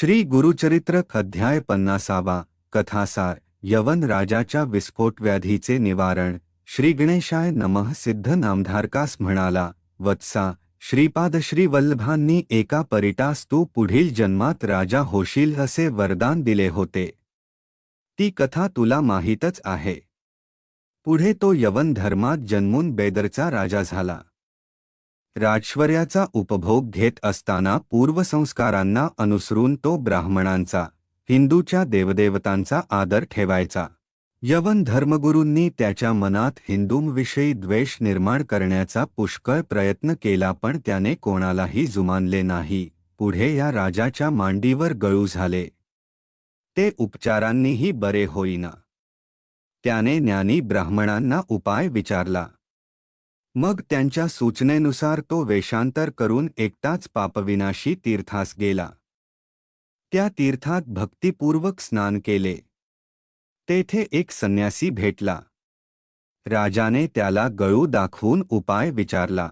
श्री गुरुचरित्र अध्याय पन्नासावा कथासार यवन राजाच्या विस्फोट व्याधीचे निवारण श्री गणेशाय नमः सिद्ध नामधारकास म्हणाला वत्सा श्रीपाद श्री वल्लभांनी एका परिटास तू पुढील जन्मात राजा होशील असे वरदान दिले होते. ती कथा तुला माहीतच आहे. पुढे तो यवन धर्मात जन्मून बेदरचा राजा झाला. राजश्वर्याचा उपभोग घेत असताना पूर्वसंस्कारांना अनुसरून तो ब्राह्मणांचा हिंदूच्या देवदेवतांचा आदर ठेवायचा. यवन धर्मगुरूंनी त्याच्या मनात हिंदूंविषयी द्वेष निर्माण करण्याचा पुष्कळ प्रयत्न केला पण त्याने कोणालाही जुमानले नाही पुढे या राजाच्या मांडीवर गळू झाले. ते उपचारांनीही बरे होईना. त्याने ज्ञानी ब्राह्मणांना उपाय विचारला. मग त्यांच्या सूचनेनुसार तो वेषांतर करून एकटाच पापविनाशी तीर्थास गेला. त्या तीर्थात भक्तिपूर्वक स्नान केले. तेथे एक संन्यासी भेटला. राजाने त्याला गळू दाखवून उपाय विचारला.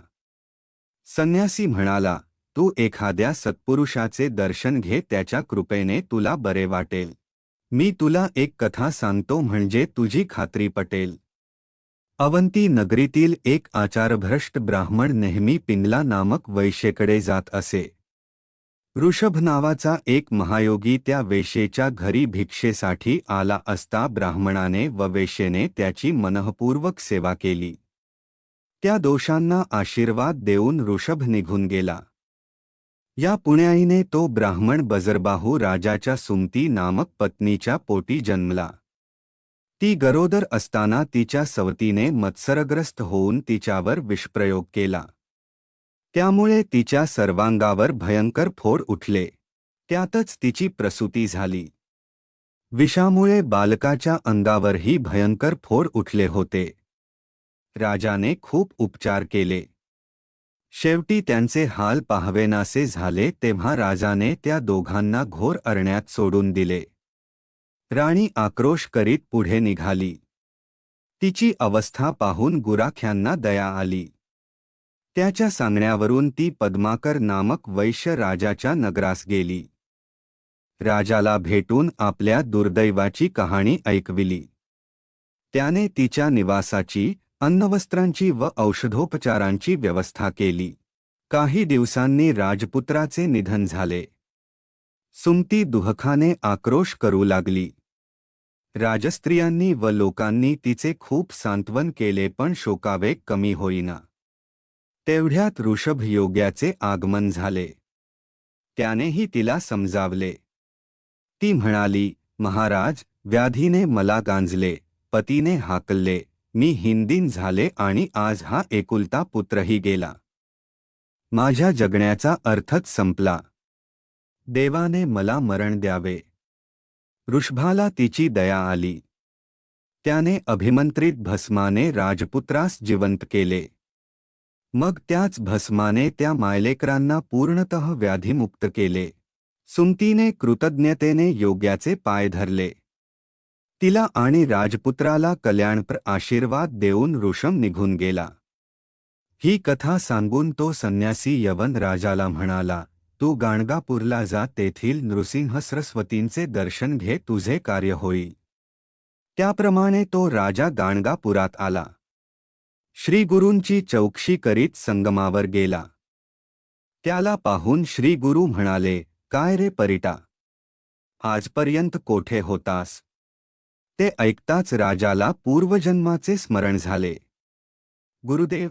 संन्यासी म्हणाला तू एखाद्या सत्पुरुषाचे दर्शन घे त्याच्या कृपेने तुला बरे वाटेल. मी तुला एक कथा सांगतो म्हणजे तुझी खात्री पटेल. अवंती नगरीतील एक आचारभ्रष्ट ब्राह्मण नेहमी पिंगला नामक वैश्येकडे जात असे. ऋषभ नावाचा एक महायोगी त्या वेशेच्या घरी भिक्षेसाठी आला असता ब्राह्मणाने व वेशेने त्याची मनःपूर्वक सेवा केली. त्या दोषांना आशीर्वाद देऊन ऋषभ निघून गेला. या पुण्याईने तो ब्राह्मण बजरबाहू राजाच्या सुमती नामक पत्नीच्या पोटी जन्मला. ती गरोदर असताना तिच्या सवतीने मत्सरग्रस्त होऊन तिच्यावर विषप्रयोग केला. त्यामुळे तिच्या सर्वांगावर भयंकर फोड उठले. त्यातच तिची प्रसूती झाली. विषामुळे बालकाच्या अंगावरही भयंकर फोड उठले होते. राजाने खूप उपचार केले. शेवटी त्यांचे हाल पाहावेनासे झाले तेव्हा राजाने त्या दोघांना घोर अरण्यात सोडून दिले. राणी आक्रोश करीत पुढे निघाली. तिची अवस्था पाहून गुराख्यांना दया आली. त्याच्या सांगण्यावरून ती पद्माकर नामक वैश्य राजाच्या नगरास गेली. राजाला भेटून आपल्या दुर्दैवाची कहाणी ऐकविली. त्याने तिच्या निवासाची अन्नवस्त्रांची व औषधोपचारांची व्यवस्था केली. काही दिवसांनी राजपुत्राचे निधन झाले. सुमती दुहखाने आक्रोश करू लागली. राजस्त्रियांनी व लोकांनी तिचे खूप सांत्वन केले पण शोकावेग कमी होईना. तेवढ्यात ऋषभ योग्याचे आगमन झाले. त्यानेही तिला समजावले. ती म्हणाली महाराज व्याधीने मला गांजले पतीने हाकलले मी हिंदीन झाले आणि आज हा एकुलता पुत्रही गेला. माझ्या जगण्याचा अर्थच संपला. देवाने मला मरण द्यावे. ऋषभाला तिची दया आली. त्याने अभिमंत्रित भस्माने राजपुत्रास जिवंत केले. मग त्याच भस्माने त्या मायलेकरांना पूर्णतः व्याधीमुक्त केले. सुमतीने कृतज्ञतेने योग्याचे पाय धरले. तिला आणि राजपुत्राला कल्याणप्र आशीर्वाद देऊन ऋषम निघून गेला. ही कथा सांगून तो संन्यासी यवन राजाला म्हणाला तू गाणगापूरला जा तेथील नृसिंह सरस्वतींचे दर्शन घे तुझे कार्य होई त्याप्रमाणे तो राजा गाणगापुरात आला. श्रीगुरूंची चौकशी करीत संगमावर गेला. त्याला पाहून श्रीगुरू म्हणाले काय रे परिटा? आजपर्यंत कोठे होतास? ते ऐकताच राजाला पूर्वजन्माचे स्मरण झाले. गुरुदेव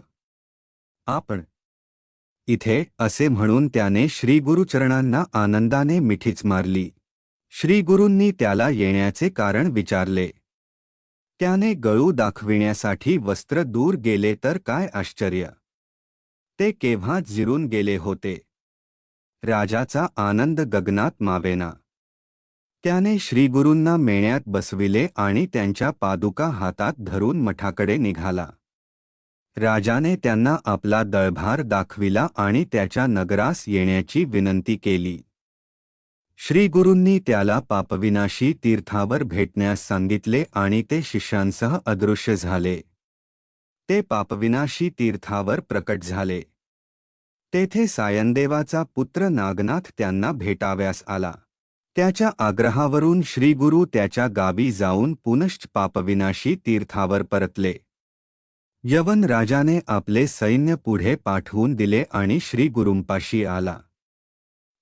आपण इथे असे म्हणून त्याने श्रीगुरुचरणांना आनंदाने मिठीच मारली. श्रीगुरूंनी त्याला येण्याचे कारण विचारले. त्याने गळू दाखविण्यासाठी वस्त्र दूर गेले तर काय आश्चर्य. ते केव्हा जिरून गेले होते? राजाचा आनंद गगनात मावेना. त्याने श्रीगुरूंना मेण्यात बसविले आणि त्यांच्या पादुका हातात धरून मठाकडे निघाला. राजाने त्यांना आपला दळभार दाखविला आणि त्याच्या नगरास येण्याची विनंती केली. श्रीगुरूंनी त्याला पापविनाशी तीर्थावर भेटण्यास सांगितले आणि ते शिष्यांसह अदृश्य झाले. ते पापविनाशी तीर्थावर प्रकट झाले. तेथे सायनदेवाचा पुत्र नागनाथ त्यांना भेटाव्यास आला. त्याच्या आग्रहावरून श्रीगुरु त्याच्या गावी जाऊन पुनश्च पापविनाशी तीर्थावर परतले. यवन राजाने आपले सैन्य पुढे पाठवून दिले आणि श्री गुरुंपाशी आला.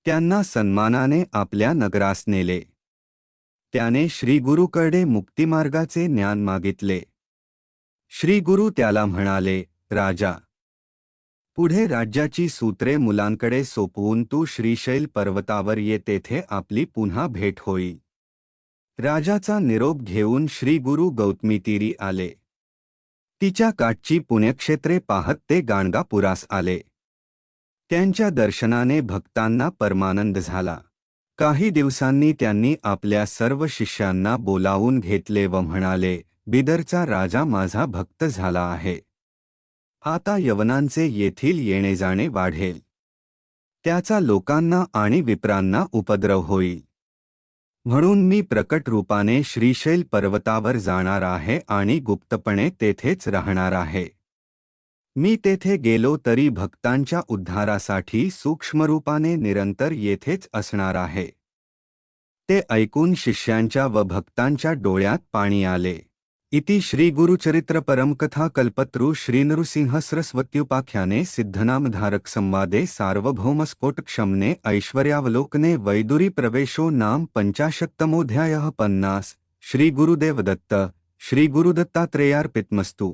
त्यांना सन्मानाने आपल्या नगरास नेले. त्याने श्रीगुरुकडे मुक्तिमार्गाचे ज्ञान मागितले. श्रीगुरू त्याला म्हणाले राजा पुढे राज्याची सूत्रे मुलांकडे सोपवून तू श्रीशैल पर्वतावर ये तेथे आपली पुन्हा भेट होई. राजाचा निरोप घेऊन श्रीगुरू गौतमीतीरी आले. तिच्या काठची पुण्यक्षेत्रे पाहत ते गाणगापुरास आले. त्यांच्या दर्शनाने भक्तांना परमानंद झाला. काही दिवसांनी त्यांनी आपल्या सर्व शिष्यांना बोलावून घेतले व म्हणाले बिदरचा राजा माझा भक्त झाला आहे. आता यवनांचे येथील येणे जाणे वाढेल. त्याचा लोकांना आणि विप्रांना उपद्रव होईल. म्हणून मी प्रकट रूपाने श्रीशैल पर्वतावर जाणार आहे आणि गुप्तपणे तेथेच राहणार आहे. मी तेथे गेलो तरी भक्तांच्या उद्धारासाठी सूक्ष्मरूपाने निरंतर येथेच असणार आहे. ते ऐकून शिष्यांच्या व भक्तांच्या डोळ्यात पाणी आले. इति श्रीगुरुचरित्र परमकथा कल्पतरू श्रीनृसिंह सरस्वत्युपाख्याने सिद्धनामधारक संवादे सार्वभौमस्फोटक्षमने ऐश्वर्यावलोकने वैदुरी प्रवेशो नाम पंचाशत्तमोऽध्यायः पन्नास श्रीगुरुदेवदत्त श्रीगुरुदत्तात्रेयार्पितमस्तु।